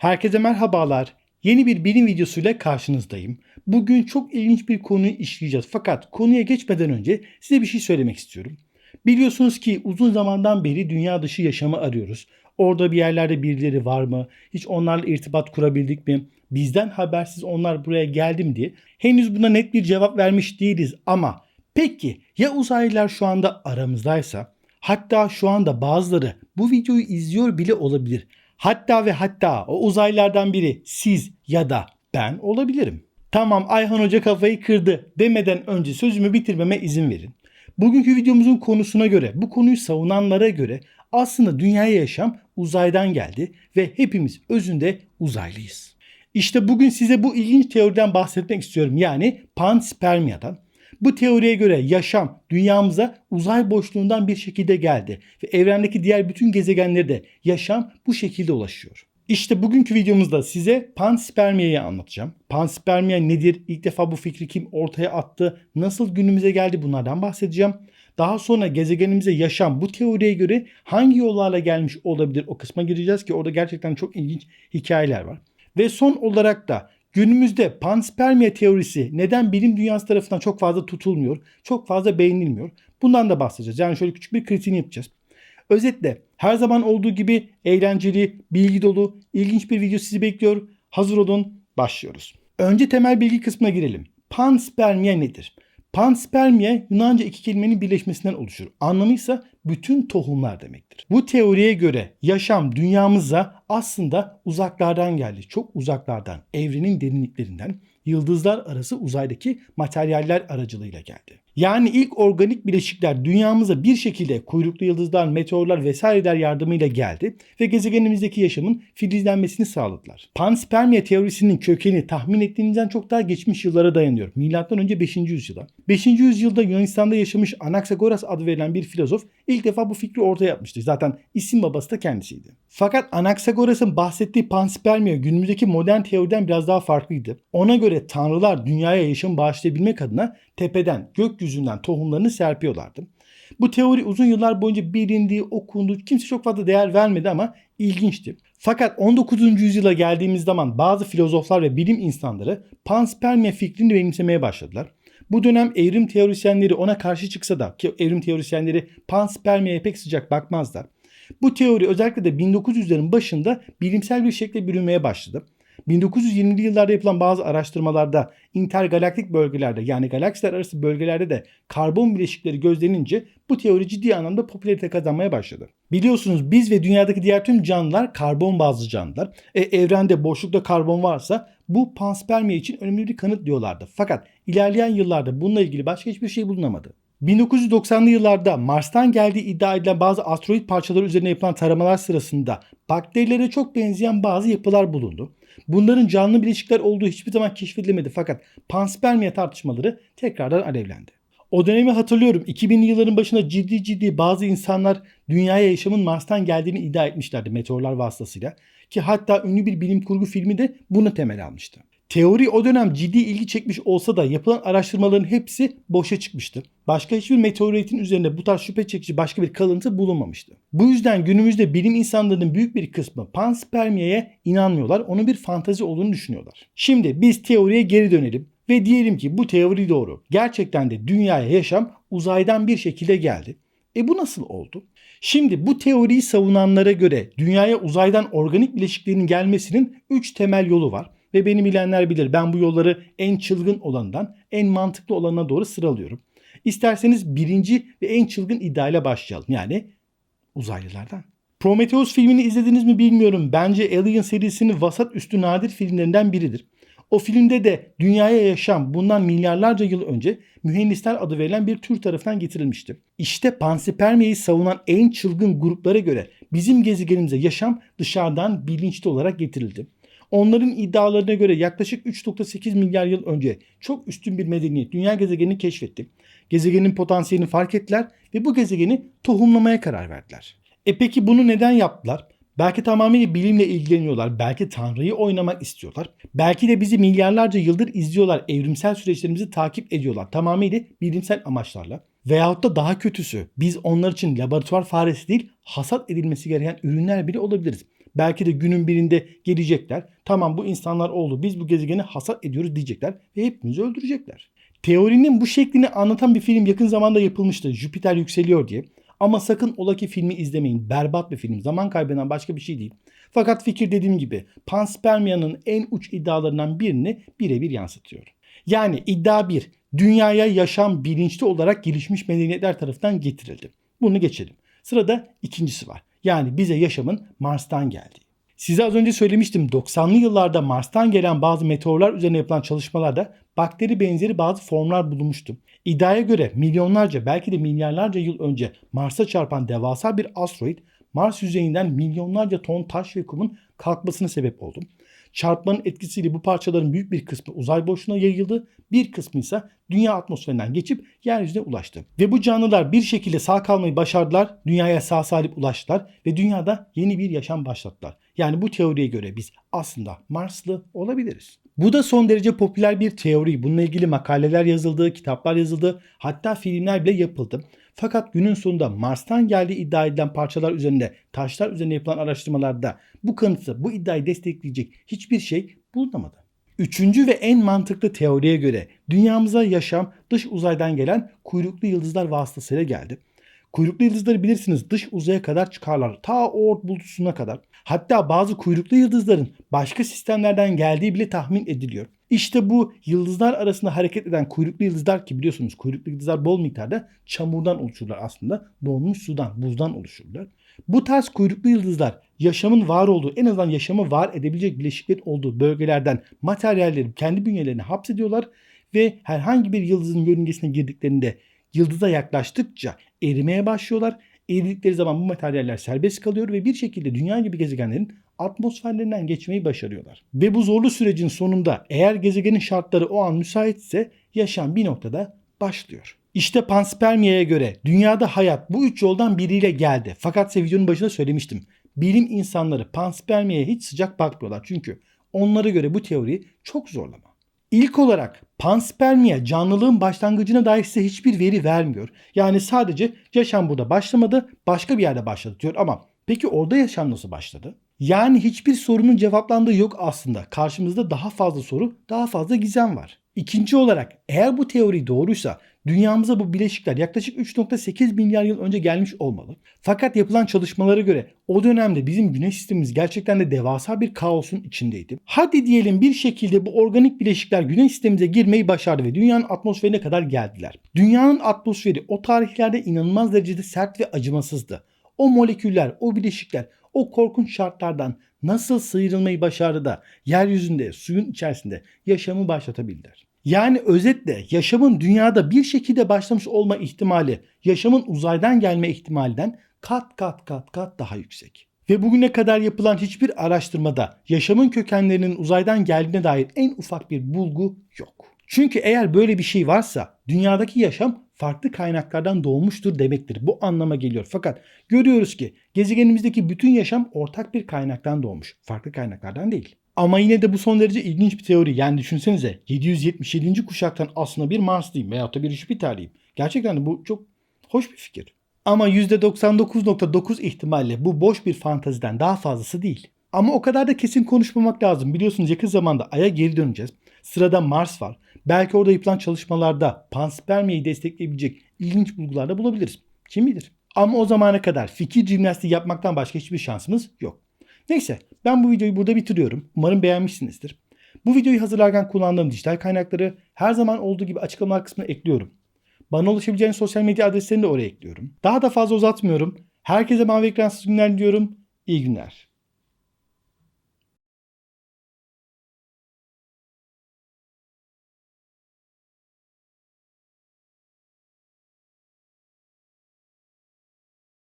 Herkese merhabalar. Yeni bir bilim videosuyla karşınızdayım. Bugün çok ilginç bir konuyu işleyeceğiz. Fakat konuya geçmeden önce size bir şey söylemek istiyorum. Biliyorsunuz ki uzun zamandan beri dünya dışı yaşamı arıyoruz. Orada bir yerlerde birileri var mı? Hiç onlarla irtibat kurabildik mi? Bizden habersiz onlar buraya geldi mi diye. Henüz buna net bir cevap vermiş değiliz ama peki ya uzaylılar şu anda aramızdaysa? Hatta şu anda bazıları bu videoyu izliyor bile olabilir. Hatta ve hatta o uzaylılardan biri siz ya da ben olabilirim. Tamam Ayhan Hoca kafayı kırdı demeden önce sözümü bitirmeme izin verin. Bugünkü videomuzun konusuna göre, bu konuyu savunanlara göre aslında dünyaya yaşam uzaydan geldi ve hepimiz özünde uzaylıyız. İşte bugün size bu ilginç teoriden bahsetmek istiyorum. Yani panspermiyadan. Bu teoriye göre yaşam dünyamıza uzay boşluğundan bir şekilde geldi ve evrendeki diğer bütün gezegenlere de yaşam bu şekilde ulaşıyor. İşte bugünkü videomuzda size panspermiyayı anlatacağım. Panspermiya nedir? İlk defa bu fikri kim ortaya attı? Nasıl günümüze geldi? Bunlardan bahsedeceğim. Daha sonra gezegenimize yaşam bu teoriye göre hangi yollarla gelmiş olabilir o kısma gireceğiz ki orada gerçekten çok ilginç hikayeler var. Ve son olarak da Günümüzde panspermiya teorisi neden bilim dünyası tarafından çok fazla tutulmuyor, çok fazla beğenilmiyor? Bundan da bahsedeceğiz. Yani şöyle küçük bir kritiğini yapacağız. Özetle her zaman olduğu gibi eğlenceli, bilgi dolu, ilginç bir video sizi bekliyor. Hazır olun, başlıyoruz. Önce temel bilgi kısmına girelim. Panspermiya nedir? Panspermiye Yunanca iki kelimenin birleşmesinden oluşur. Anlamı ise bütün tohumlar demektir. Bu teoriye göre yaşam dünyamıza aslında uzaklardan geldi. Çok uzaklardan, evrenin derinliklerinden, yıldızlar arası uzaydaki materyaller aracılığıyla geldi. Yani ilk organik bileşikler dünyamıza bir şekilde kuyruklu yıldızlar, meteorlar vesaireler yardımıyla geldi ve gezegenimizdeki yaşamın filizlenmesini sağladılar. Panspermia teorisinin kökeni tahmin ettiğinizden çok daha geçmiş yıllara dayanıyor. Milattan önce 5. yüzyıla. 5. yüzyılda Yunanistan'da yaşamış Anaxagoras adı verilen bir filozof ilk defa bu fikri ortaya atmıştı. Zaten isim babası da kendisiydi. Fakat Anaxagoras'ın bahsettiği panspermia günümüzdeki modern teoriden biraz daha farklıydı. Ona göre tanrılar dünyaya yaşam bağışlayabilmek adına tepeden, gökyüzünden tohumlarını serpiyorlardı. Bu teori uzun yıllar boyunca bilindi, okundu. Kimse çok fazla değer vermedi ama ilginçti. Fakat 19. yüzyıla geldiğimiz zaman bazı filozoflar ve bilim insanları panspermia fikrini benimsemeye başladılar. Bu dönem evrim teorisyenleri ona karşı çıksa da ki evrim teorisyenleri panspermiyaya pek sıcak bakmazlar. Bu teori özellikle de 1900'lerin başında bilimsel bir şekilde bürünmeye başladı. 1920'li yıllarda yapılan bazı araştırmalarda intergalaktik bölgelerde yani galaksiler arası bölgelerde de karbon bileşikleri gözlenince bu teori ciddi anlamda popülarite kazanmaya başladı. Biliyorsunuz biz ve dünyadaki diğer tüm canlılar karbon bazlı canlılar. E, evrende boşlukta karbon varsa bu panspermiya için önemli bir kanıt diyorlardı. Fakat ilerleyen yıllarda bununla ilgili başka hiçbir şey bulunamadı. 1990'lı yıllarda Mars'tan geldiği iddia edilen bazı asteroid parçaları üzerine yapılan taramalar sırasında bakterilere çok benzeyen bazı yapılar bulundu. Bunların canlı bileşikler olduğu hiçbir zaman keşfedilemedi fakat panspermia tartışmaları tekrardan alevlendi. O dönemi hatırlıyorum 2000'li yılların başında ciddi ciddi bazı insanlar dünyaya yaşamın Mars'tan geldiğini iddia etmişlerdi meteorlar vasıtasıyla. Ki hatta ünlü bir bilim kurgu filmi de bunu temel almıştı. Teori o dönem ciddi ilgi çekmiş olsa da yapılan araştırmaların hepsi boşa çıkmıştı. Başka hiçbir meteoritin üzerinde bu tarz şüphe çekici başka bir kalıntı bulunmamıştı. Bu yüzden günümüzde bilim insanlarının büyük bir kısmı panspermiyeye inanmıyorlar. Onun bir fantazi olduğunu düşünüyorlar. Şimdi biz teoriye geri dönelim ve diyelim ki bu teori doğru. Gerçekten de dünyaya yaşam uzaydan bir şekilde geldi. E bu nasıl oldu? Şimdi bu teoriyi savunanlara göre dünyaya uzaydan organik bileşiklerin gelmesinin 3 temel yolu var. Ve beni bilenler bilir ben bu yolları en çılgın olandan en mantıklı olanına doğru sıralıyorum. İsterseniz birinci ve en çılgın iddiayla başlayalım. Yani uzaylılardan. Prometheus filmini izlediniz mi bilmiyorum. Bence Alien serisinin vasat üstü nadir filmlerinden biridir. O filmde de dünyaya yaşam bundan milyarlarca yıl önce mühendisler adı verilen bir tür tarafından getirilmişti. İşte panspermiyayı savunan en çılgın gruplara göre bizim gezegenimize yaşam dışarıdan bilinçli olarak getirildi. Onların iddialarına göre yaklaşık 3.8 milyar yıl önce çok üstün bir medeniyet dünya gezegenini keşfetti. Gezegenin potansiyelini fark ettiler ve bu gezegeni tohumlamaya karar verdiler. E peki bunu neden yaptılar? Belki tamamıyla bilimle ilgileniyorlar. Belki Tanrı'yı oynamak istiyorlar. Belki de bizi milyarlarca yıldır izliyorlar. Evrimsel süreçlerimizi takip ediyorlar. Tamamıyla bilimsel amaçlarla. Veyahut da daha kötüsü biz onlar için laboratuvar faresi değil hasat edilmesi gereken ürünler bile olabiliriz. Belki de günün birinde gelecekler. Tamam bu insanlar oldu. Biz bu gezegeni hasat ediyoruz diyecekler ve hepimizi öldürecekler. Teorinin bu şeklini anlatan bir film yakın zamanda yapılmıştı. Jüpiter yükseliyor diye. Ama sakın ola ki filmi izlemeyin. Berbat bir film. Zaman kaybeden başka bir şey değil. Fakat fikir dediğim gibi panspermiyanın en uç iddialarından birini birebir yansıtıyor. Yani iddia 1. Dünyaya yaşam bilinçli olarak gelişmiş medeniyetler tarafından getirildi. Bunu geçelim. Sırada ikincisi var. Yani bize yaşamın Mars'tan geldiği. Size az önce söylemiştim 90'lı yıllarda Mars'tan gelen bazı meteorlar üzerine yapılan çalışmalarda bakteri benzeri bazı formlar bulunmuştu. İddiaya göre milyonlarca belki de milyarlarca yıl önce Mars'a çarpan devasa bir asteroid Mars yüzeyinden milyonlarca ton taş ve kumun kalkmasına sebep oldu. Çarpmanın etkisiyle bu parçaların büyük bir kısmı uzay boşluğuna yayıldı, bir kısmı ise dünya atmosferinden geçip yeryüzüne ulaştı. Ve bu canlılar bir şekilde sağ kalmayı başardılar, dünyaya sağ salim ulaştılar ve dünyada yeni bir yaşam başlattılar. Yani bu teoriye göre biz aslında Marslı olabiliriz. Bu da son derece popüler bir teori. Bununla ilgili makaleler yazıldı, kitaplar yazıldı, hatta filmler bile yapıldı. Fakat günün sonunda Mars'tan geldiği iddia edilen parçalar üzerinde, taşlar üzerine yapılan araştırmalarda bu kanıtı, bu iddiayı destekleyecek hiçbir şey bulunamadı. Üçüncü ve en mantıklı teoriye göre dünyamıza yaşam dış uzaydan gelen kuyruklu yıldızlar vasıtasıyla geldi. Kuyruklu yıldızları bilirsiniz dış uzaya kadar çıkarlar. Ta Oort bulutusuna kadar. Hatta bazı kuyruklu yıldızların başka sistemlerden geldiği bile tahmin ediliyor. İşte bu yıldızlar arasında hareket eden kuyruklu yıldızlar ki biliyorsunuz kuyruklu yıldızlar bol miktarda çamurdan oluşurlar aslında. Donmuş sudan, buzdan oluşurlar. Bu tarz kuyruklu yıldızlar yaşamın var olduğu, en azından yaşamı var edebilecek bileşiklerin olduğu bölgelerden materyalleri kendi bünyelerine hapsediyorlar ve herhangi bir yıldızın yörüngesine girdiklerinde yıldıza yaklaştıkça erimeye başlıyorlar. Eridikleri zaman bu materyaller serbest kalıyor ve bir şekilde dünya gibi gezegenlerin atmosferlerinden geçmeyi başarıyorlar. Ve bu zorlu sürecin sonunda eğer gezegenin şartları o an müsaitse yaşam bir noktada başlıyor. İşte panspermiyaya göre dünyada hayat bu üç yoldan biriyle geldi. Fakat size videonun başında söylemiştim. Bilim insanları panspermiyaya hiç sıcak bakmıyorlar. Çünkü onlara göre bu teori çok zorlama. İlk olarak panspermiya canlılığın başlangıcına dair size hiçbir veri vermiyor. Yani sadece yaşam burada başlamadı, başka bir yerde başladı diyor ama peki orada yaşam nasıl başladı? Yani hiçbir sorunun cevaplandığı yok aslında. Karşımızda daha fazla soru, daha fazla gizem var. İkinci olarak eğer bu teori doğruysa dünyamıza bu bileşikler yaklaşık 3.8 milyar yıl önce gelmiş olmalı. Fakat yapılan çalışmalara göre o dönemde bizim güneş sistemimiz gerçekten de devasa bir kaosun içindeydi. Hadi diyelim bir şekilde bu organik bileşikler güneş sistemimize girmeyi başardı ve dünyanın atmosferine kadar geldiler. Dünyanın atmosferi o tarihlerde inanılmaz derecede sert ve acımasızdı. O moleküller, o bileşikler o korkunç şartlardan nasıl sıyrılmayı başardı da yeryüzünde, suyun içerisinde yaşamı başlatabildiler. Yani özetle yaşamın dünyada bir şekilde başlamış olma ihtimali yaşamın uzaydan gelme ihtimalinden kat kat kat kat daha yüksek. Ve bugüne kadar yapılan hiçbir araştırmada yaşamın kökenlerinin uzaydan geldiğine dair en ufak bir bulgu yok. Çünkü eğer böyle bir şey varsa dünyadaki yaşam farklı kaynaklardan doğmuştur demektir. Bu anlama geliyor. Fakat görüyoruz ki gezegenimizdeki bütün yaşam ortak bir kaynaktan doğmuş. Farklı kaynaklardan değil. Ama yine de bu son derece ilginç bir teori. Yani düşünsenize 777. kuşaktan aslında bir Marslıyım veyahut da bir Jüpiterliyim. Gerçekten de bu çok hoş bir fikir. Ama %99.9 ihtimalle bu boş bir fantaziden daha fazlası değil. Ama o kadar da kesin konuşmamak lazım. Biliyorsunuz yakın zamanda Ay'a geri döneceğiz. Sırada Mars var. Belki orada yapılan çalışmalarda panspermiyi destekleyebilecek ilginç bulgular da bulabiliriz. Kim bilir? Ama o zamana kadar fikir jimnastiği yapmaktan başka hiçbir şansımız yok. Neyse ben bu videoyu burada bitiriyorum. Umarım beğenmişsinizdir. Bu videoyu hazırlarken kullandığım dijital kaynakları her zaman olduğu gibi açıklamalar kısmına ekliyorum. Bana ulaşabileceğiniz sosyal medya adreslerini de oraya ekliyorum. Daha da fazla uzatmıyorum. Herkese mavi ekransız günler diliyorum. İyi günler.